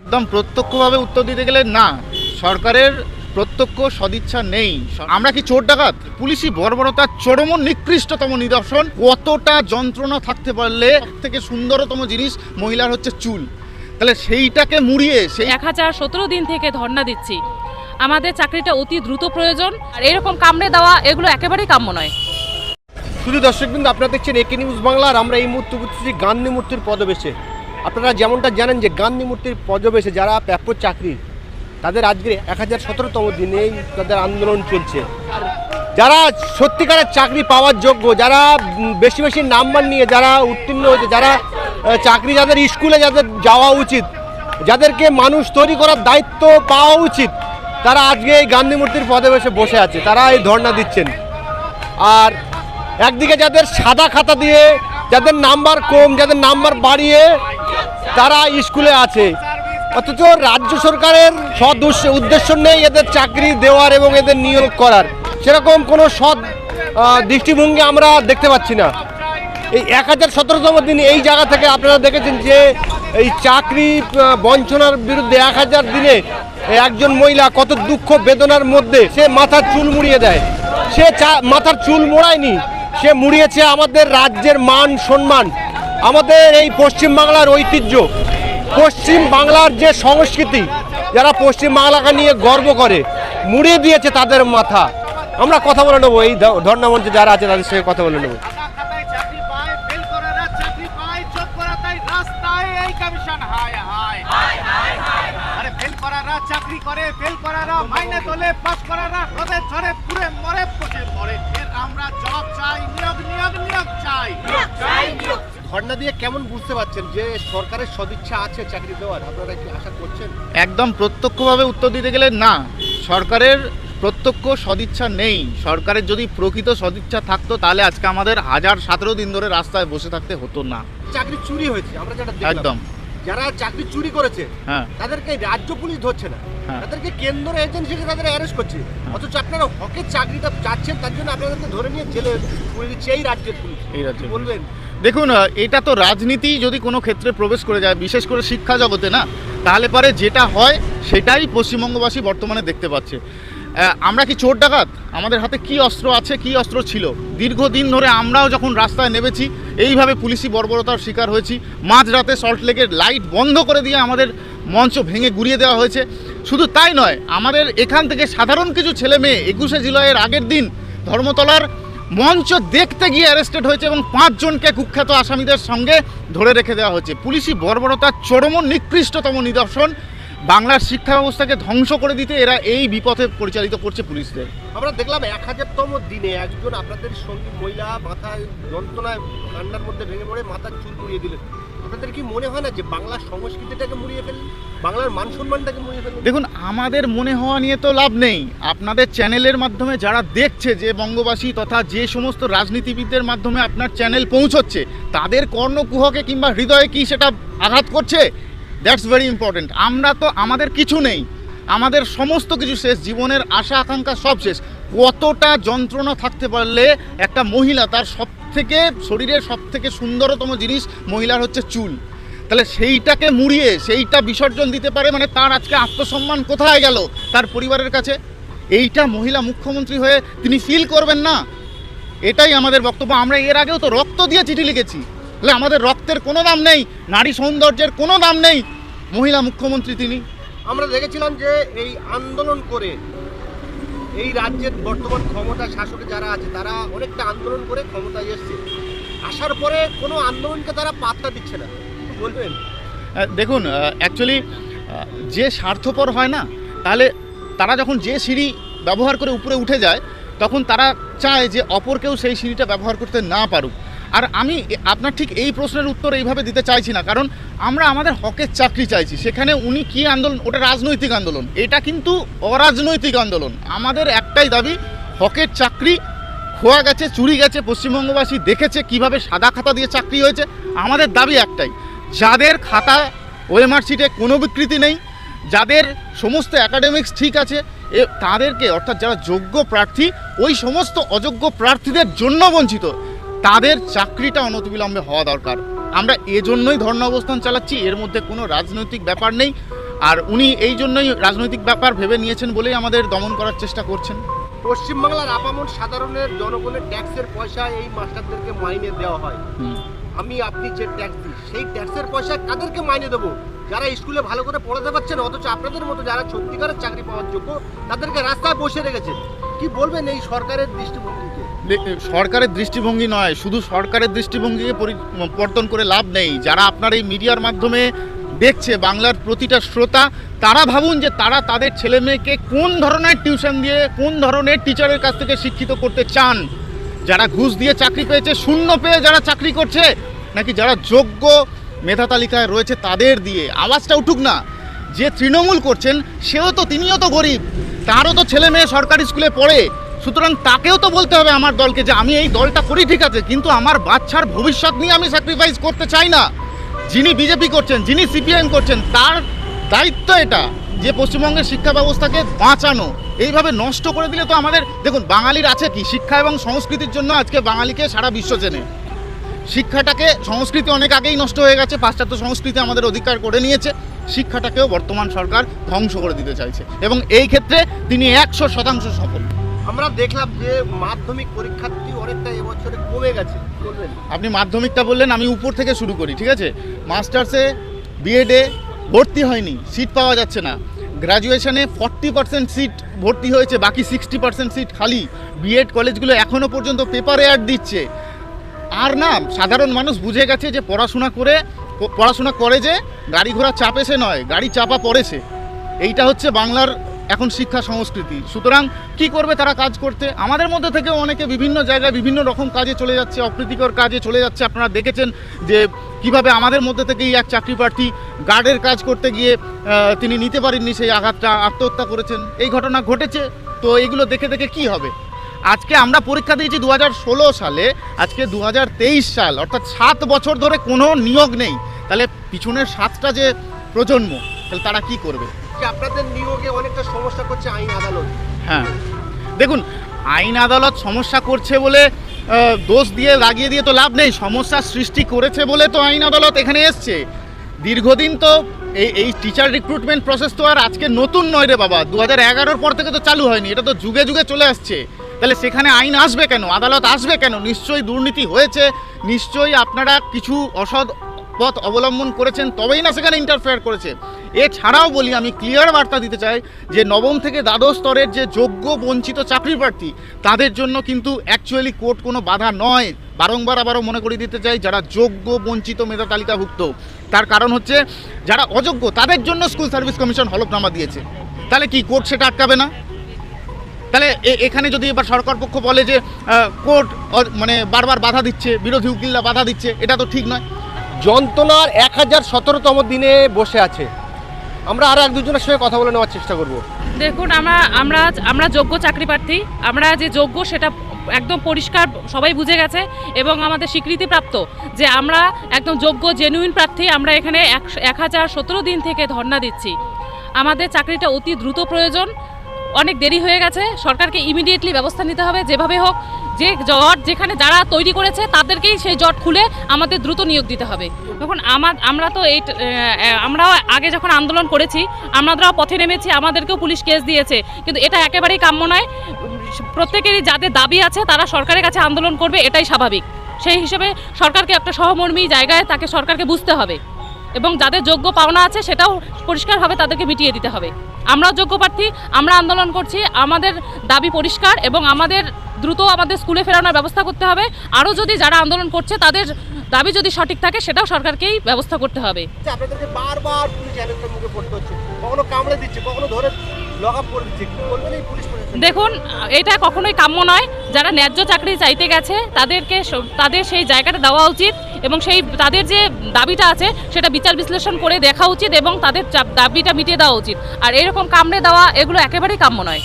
একদম প্রত্যক্ষভাবে উত্তর দিতে গেলে না সরকারের প্রত্যক্ষ সদিচ্ছা নেই। আমরা কি চোর ডাকাত? পুলিশি বর্বরতার চরম নিকৃষ্টতম নিদর্শন। কতটা যন্ত্রণা থাকতে পারলে সব থেকে সুন্দরতম জিনিস মহিলার হচ্ছে চুল। তাহলে সেইটাকে মুড়িয়ে সেই এক হাজার সতেরো দিন থেকে ধর্ণা দিচ্ছি। আমাদের চাকরিটা অতি দ্রুত প্রয়োজন আর এরকম কামড়ে দেওয়া এগুলো একেবারেই কাম্য নয়। শুধু দর্শক দর্শকবৃন্দ আপনারা দেখছেন একে নিউজ বাংলা আর আমরা এই মুহূর্তে গান্ধী মূর্তির পদবেশে। আপনারা যেমনটা জানেন যে গান্ধী মূর্তির পদবেশে যারা প্রাপ্য চাকরি, তাদের আজকে এক হাজার সতেরোতম দিনেই তাদের আন্দোলন চলছে। যারা সত্যিকারের চাকরি পাওয়ার যোগ্য, যারা বেশি বেশি নাম্বার নিয়ে যারা উত্তীর্ণ হয়েছে, যারা চাকরি যাদের স্কুলে যাদের যাওয়া উচিত, যাদেরকে মানুষ তৈরি করার দায়িত্ব পাওয়া উচিত, তারা আজকে এই গান্ধী মূর্তির পদবেশে বসে আছে, তারা এই ধর্ণা দিচ্ছেন। আর একদিকে যাদের সাদা খাতা দিয়ে, যাদের নাম্বার কম, যাদের নাম্বার বাড়িয়ে তারা স্কুলে আছে। অথচ রাজ্য সরকারের উস- উদ্দেশ্য নেই এদের চাকরি দেওয়ার এবং এদের নিয়োগ করার। সেরকম কোনো সৎ দৃষ্টিভঙ্গি আমরা দেখতে পাচ্ছি না। এই এক হাজার সতেরোতম দিন এই জায়গা থেকে আপনারা দেখেছেন যে এই চাকরি বঞ্চনার বিরুদ্ধে এক হাজার দিনে একজন মহিলা কত দুঃখ বেদনার মধ্যে সে মাথার চুল মুড়িয়ে দেয়। সে মাথার চুল মোড়ায়নি, সে মুড়িয়েছে আমাদের রাজ্যের মান, সম্মান। আমাদের এই পশ্চিম বাংলার ঐতিহ্য পশ্চিম বাংলার যে সংস্কৃতি যারা পশ্চিম বাংলাকে নিয়ে গর্ব করে মুড়িয়ে দিয়েছে তাদের মাথা। আমরা কথা বলে নেব এই ধ- ধর্ণা যারা আছে তাদের সঙ্গে কথা বলে নেব। চাকরি করা হায় হায়। ফেল করারা মাইনে তোলে পাস করারা রোদে ঝরে পুরে মরে পচে মরে। আমরা জব চাই নিয়োগ নিয়োগ নিয়োগ চাই। ধর্ণা দিয়ে কেমন বুঝতে পারছেন যে সরকারের সদিচ্ছা আছে চাকরি দেওয়ার? আপনারা কি আশা করছেন? একদম প্রত্যক্ষভাবে উত্তর দিতে গেলে না। সরকারের প্রত্যক্ষ সদিচ্ছা নেই। সরকারের যদি প্রকৃত সদিচ্ছা থাকতো তাহলে আজকে আমাদের হাজার সতেরো দিন ধরে রাস্তায় বসে থাকতে হতো না। চাকরি চুরি হয়েছে আমরা যেটা একদম। যারা চাকরি চুরি করেছে হ্যাঁ। তাদেরকে রাজ্য পুলিশ ধরছে না। হ্যাঁ। তাদেরকে কেন্দ্র এজেন্সিকে তাদের অ্যারেস্ট করছে। অথচ আপনারা হকের চাকরিটা চাচ্ছেন তার জন্য আপনাদেরকে ধরে নিয়ে জেলে দিচ্ছে এই রাজ্যের পুলিশ। এই রাজ্যের কি বলবেন? দেখুন এটা তো রাজনীতি যদি কোনো ক্ষেত্রে প্রবেশ করে যায়, বিশেষ করে শিক্ষা জগতে, না? তাহলে পরে যেটা হয়, সেটাই পশ্চিমবঙ্গবাসী বর্তমানে দেখতে পাচ্ছে। আমরা কি চোর ডাকাত? আমাদের হাতে কি অস্ত্র আছে, কি অস্ত্র ছিল? দীর্ঘদিন ধরে আমরাও যখন রাস্তায় নেমেছি, এইভাবে পুলিশি বর্বরতার শিকার হয়েছি। মাঝরাতে সল্টলেকের লাইট বন্ধ করে দিয়ে আমাদের মঞ্চ ভেঙে গুড়িয়ে দেওয়া হয়েছে। শুধু তাই নয়, আমাদের এখান থেকে সাধারণ কিছু ছেলে মেয়ে, একুশে জুলাইয়ের আগের দিন ধর্মতলার মঞ্চ দেখতে গিয়ে অ্যারেস্টেড হয়েছে এবং পাঁচজনকে কুখ্যাত আসামিদের সঙ্গে ধরে রেখে দেওয়া হয়েছে। পুলিশি বর্বরতার চরম নিকৃষ্টতম নিদর্শন, বাংলার শিক্ষা ব্যবস্থাকে ধ্বংস করে দিতে এরা এই বিপথে পরিচালিত করছে পুলিশদের। আমরা দেখলাম এক হাজারতম দিনে একজন আপনাদের সঙ্গী মহিলা মাথায় যন্ত্রণায় ঠান্ডার মধ্যে ভেঙে পড়ে মাথার চুল পুড়িয়ে দিলেন। আপনাদের কি মনে হয় না যে বাংলার সংস্কৃতিটাকে মুড়িয়ে বাংলার মান সম্মানটাকে মুড়িয়ে দেখুন, আমাদের মনে হওয়া নিয়ে তো লাভ নেই। আপনাদের চ্যানেলের মাধ্যমে যারা দেখছে যে বঙ্গবাসী তথা যে সমস্ত রাজনীতিবিদদের মাধ্যমে আপনার চ্যানেল পৌঁছচ্ছে, তাদের কর্ণকুহকে কিংবা হৃদয়ে কি সেটা আঘাত করছে? দ্যাটস ভেরি ইম্পর্টেন্ট আমরা তো, আমাদের কিছু নেই। আমাদের সমস্ত কিছু শেষ। জীবনের আশা আকাঙ্ক্ষা সব শেষ। কতটা যন্ত্রণা থাকতে পারলে একটা মহিলা তার সব থেকে শরীরের সব থেকে সুন্দরতম জিনিস মহিলার হচ্ছে চুল। তাহলে সেইটাকে মুড়িয়ে, সেইটা বিসর্জন দিতে পারে মানে তার আজকে আত্মসম্মান কোথায় গেল? তার পরিবারের কাছে। এইটা মহিলা মুখ্যমন্ত্রী হয়ে তিনি ফিল করবেন না। এটাই আমাদের বক্তব্য। আমরা এর আগেও তো রক্ত দিয়ে চিঠি লিখেছি। তাহলে আমাদের রক্তের কোনো দাম নেই, নারী সৌন্দর্যের কোনো দাম নেই। মহিলা মুখ্যমন্ত্রী তিনি। আমরা দেখেছিলাম যে এই আন্দোলন করে এই রাজ্যের বর্তমান ক্ষমতা শাসকে যারা আছে, তারা অনেকটা আন্দোলন করে ক্ষমতায় এসছে। আসার পরে কোনো আন্দোলনকে তারা পাত্তা দিচ্ছে না। বলবেন? দেখুন অ্যাকচুয়ালি যে স্বার্থপর হয় না, তাহলে তারা যখন যে সিঁড়ি ব্যবহার করে উপরে উঠে যায়, তখন তারা চায় যে অপরকেও সেই সিঁড়িটা ব্যবহার করতে না পারুক। আর আমি আপনার ঠিক এই প্রশ্নের উত্তর এইভাবে দিতে চাইছি না, কারণ আমরা আমাদের হকের চাকরি চাইছি। সেখানে উনি কি আন্দোলন, ওটা রাজনৈতিক আন্দোলন। এটা কিন্তু অরাজনৈতিক আন্দোলন। আমাদের একটাই দাবি, হকের চাকরি খোয়া গেছে, চুরি গেছে, পশ্চিমবঙ্গবাসী দেখেছে কীভাবে সাদা খাতা দিয়ে চাকরি হয়েছে। আমাদের দাবি একটাই, যাদের খাতা ওএমআর সিটে কোনো বিকৃতি নেই, যাদের সমস্ত অ্যাকাডেমিক্স ঠিক আছে, এ তাদেরকে অর্থাৎ যারা যোগ্য প্রার্থী, ওই সমস্ত অযোগ্য প্রার্থীদের জন্য বঞ্চিত। তাদের চাকরিটা অনতিবিলম্বে হওয়া দরকার। আমরা এজন্যই ধর্ণা অবস্থান চালাচ্ছি এর মধ্যে কোনো রাজনৈতিক ব্যাপার নেই। আর উনি এই জন্যই রাজনৈতিক ব্যাপার ভেবে নিয়েছেন বলেই আমাদের দমন করার চেষ্টা করছেন। পশ্চিমবাংলার আপামন সাধারণের জনগণের ট্যাক্সের পয়সা এই মাস্টারদেরকে মাইনে দেওয়া হয়। আমি আপনি যে ট্যাক্স দিই সেই ট্যাক্সের পয়সা কাদেরকে মাইনে দেবো? যারা স্কুলে ভালো করে পড়াতে পারছেন অথচ আপনাদের মতো যারা সত্যিকারের চাকরি পাওয়ার যোগ্য তাদেরকে রাস্তায় বসে রেখেছেন। কি বলবেন এই সরকারের দৃষ্টিভঙ্গিকে দে- সরকারের দৃষ্টিভঙ্গি নয়, শুধু সরকারের দৃষ্টিভঙ্গিকে পরিবর্তন করে লাভ নেই। যারা আপনার এই মিডিয়ার মাধ্যমে দেখছে বাংলার প্রতিটা শ্রোতা, তারা ভাবুন যে তারা তাদের ছেলে মেয়েকে কোন ধরনের টিউশন দিয়ে, কোন ধরনের টিচারের কাছ থেকে শিক্ষিত করতে চান? যারা ঘুষ দিয়ে চাকরি পেয়েছে, শূন্য পেয়ে যারা চাকরি করছে, নাকি যারা যোগ্য মেধা তালিকায় রয়েছে তাদের দিয়ে? আওয়াজটা উঠুক না। যে তৃণমূল করছেন, সেও তো তিনিও তো গরিব। তারও তো ছেলে মেয়ে সরকারি স্কুলে পড়ে। সুতরাং তাকেও তো বলতে হবে আমার দলকে যে আমি এই দলটা করি, ঠিক আছে, কিন্তু আমার বাচ্চার ভবিষ্যৎ নিয়ে আমি স্যাক্রিফাইস করতে চাই না। যিনি বিজেপি করছেন, যিনি সিপিএম করছেন, তার দায়িত্ব এটা যে পশ্চিমবঙ্গের শিক্ষা ব্যবস্থাকে বাঁচানো। এইভাবে নষ্ট করে দিলে তো আমাদের, দেখুন, বাঙালির আছে কি? শিক্ষা এবং সংস্কৃতির জন্য আজকে বাঙালিকে সারা বিশ্ব চেনে। শিক্ষাটাকে, সংস্কৃতি অনেক আগেই নষ্ট হয়ে গেছে, পাশ্চাত্য সংস্কৃতি আমাদের অধিকার করে নিয়েছে। শিক্ষাটাকেও বর্তমান সরকার ধ্বংস করে দিতে চাইছে। এবং এই ক্ষেত্রে তিনি একশো শতাংশ সফল। আমরা দেখলাম যে মাধ্যমিক পরীক্ষার্থী অনেকটা এবছরে কমে গেছে। বলবেন আপনি মাধ্যমিকটা বললেন আমি উপর থেকে শুরু করি ঠিক আছে? মাস্টার্সে বিএডে ভর্তি হয়নি সিট পাওয়া যাচ্ছে না। গ্র্যাজুয়েশনে ফর্টি পার্সেন্ট সিট ভর্তি হয়েছে বাকি সিক্সটি পার্সেন্ট সিট খালি। বিএড কলেজগুলো এখনও পর্যন্ত পেপারে অ্যাড দিচ্ছে। আর না সাধারণ মানুষ বুঝে গেছে যে পড়াশোনা করে পড়াশোনা করে যে গাড়ি ঘোড়া চাপেছে নয় গাড়ি চাপা পড়েছে। এইটা হচ্ছে বাংলার এখন শিক্ষা সংস্কৃতি। সুতরাং কি করবে তারা কাজ করতে? আমাদের মধ্যে থেকে অনেকে বিভিন্ন জায়গায় বিভিন্ন রকম কাজে চলে যাচ্ছে, অপ্রীতিকর কাজে চলে যাচ্ছে। আপনারা দেখেছেন যে কীভাবে আমাদের মধ্যে থেকেই এক চাকরি প্রার্থী গার্ডের কাজ করতে গিয়ে তিনি নিতে পারেননি সেই আঘাতটা, আত্মহত্যা করেছেন। এই ঘটনা ঘটেছে, তো এগুলো দেখে দেখে কি হবে? আজকে আমরা পরীক্ষা দিয়েছি দু হাজার ষোলো সালে, আজকে দু হাজার তেইশ সাল, অর্থাৎ সাত বছর ধরে কোনো নিয়োগ নেই। তাহলে পিছনের সাতটা যে প্রজন্ম, তাহলে তারা কি করবে? আপনাদের নিয়োগে অনেকটা সমস্যা করছে আইন আদালত। হ্যাঁ। দেখুন, আইন আদালত সমস্যা করছে বলে দোষ দিয়ে লাগিয়ে দিয়ে তো লাভ নেই সমস্যার সৃষ্টি করেছে বলে তো আইন আদালত এখানে এসছে। দীর্ঘদিন তো এই এই টিচার রিক্রুটমেন্ট প্রসেস তো আর আজকে নতুন নয় রে বাবা দু হাজার এগারোর পর থেকে তো চালু হয়নি, এটা তো যুগে যুগে চলে আসছে। তাহলে সেখানে আইন আসবে কেন? আদালত আসবে কেন? নিশ্চয়ই দুর্নীতি হয়েছে, নিশ্চয়ই আপনারা কিছু অসৎ পথ অবলম্বন করেছেন, তবেই না সেখানে ইন্টারফেয়ার করেছে। এছাড়াও বলি, আমি ক্লিয়ার বার্তা দিতে চাই যে নবম থেকে দ্বাদশ স্তরের যে যোগ্য বঞ্চিত চাকরি প্রার্থী, তাদের জন্য কিন্তু অ্যাকচুয়ালি কোর্ট কোনো বাধা নয়। বারংবার আবারও মনে করিয়ে দিতে চাই, যারা যোগ্য বঞ্চিত মেধা তালিকাভুক্ত, তার কারণ হচ্ছে যারা অযোগ্য, তাদের জন্য স্কুল সার্ভিস কমিশন হলফনামা দিয়েছে। তাহলে কি কোর্ট সেটা আটকাবে না? তাহলে এখানে যদি এবার সরকার পক্ষ বলে যে কোর্ট মানে বারবার বাধা দিচ্ছে, বিরোধী উকিলরা বাধা দিচ্ছে, এটা তো ঠিক নয়। যন্ত্রণার এক হাজার সতেরোতম দিনে বসে আছে। আমরা আরও এক দুজনের সঙ্গে কথা বলে নেওয়ার চেষ্টা করব। দেখুন, আমরা আমরা আমরা যোগ্য চাকরি প্রার্থী। আমরা যে যোগ্য, সেটা একদম পরিষ্কার সবাই বুঝে গেছে এবং আমাদের স্বীকৃতিপ্রাপ্ত যে আমরা একদম যোগ্য জেনুইন প্রার্থী। আমরা এখানে এক হাজার সতেরো দিন থেকে ধর্ণা দিচ্ছি। আমাদের চাকরিটা অতি দ্রুত প্রয়োজন। অনেক দেরি হয়ে গেছে। সরকারকে ইমিডিয়েটলি ব্যবস্থা নিতে হবে। যেভাবে হোক যে জট যেখানে যারা তৈরি করেছে তাদেরকেই সেই জট খুলে আমাদের দ্রুত নিয়োগ দিতে হবে। দেখুন আমার আমরা তো এই আমরাও আগে যখন আন্দোলন করেছি, আমরাও পথে নেমেছি, আমাদেরকেও পুলিশ কেস দিয়েছে। কিন্তু এটা একেবারেই কাম্য নয়। প্রত্যেকেরই যাদের দাবি আছে, তারা সরকারের কাছে আন্দোলন করবে, এটাই স্বাভাবিক। সেই হিসেবে সরকারকে একটা সহমর্মী জায়গায় তাকে সরকারকে বুঝতে হবে। এবং যাদের যোগ্য পাওনা আছে, সেটাও পরিষ্কারভাবে তাদেরকে মিটিয়ে দিতে হবে। আমরাও যোগ্য প্রার্থী, আমরা আন্দোলন করছি, আমাদের দাবি পরিষ্কার এবং আমাদের দ্রুত আমাদের স্কুলে ফেরানোর ব্যবস্থা করতে হবে। আরও যদি যারা আন্দোলন করছে তাদের দাবি যদি সঠিক থাকে সেটাও সরকারকেই ব্যবস্থা করতে হবে। আপনাদেরকে বারবার পুলিশ অ্যারেস্টের মুখে পড়তে হচ্ছে। কখনো কামড়ে দিচ্ছে কখনো ধরে লক আপ করে দিচ্ছে। কি বলবেন এই পুলিশ প্রশাসন। দেখুন এটা কখনোই কাম্য নয়। যারা ন্যায্য চাকরি চাইতে গেছে তাদেরকে তাদের সেই জায়গাটা দেওয়া উচিত এবং সেই তাদের যে দাবিটা আছে সেটা বিচার বিশ্লেষণ করে দেখা উচিত এবং তাদের দাবিটা মিটিয়ে দেওয়া উচিত। আর এরকম কামড়ে দেওয়া এগুলো একেবারেই কাম্য নয়।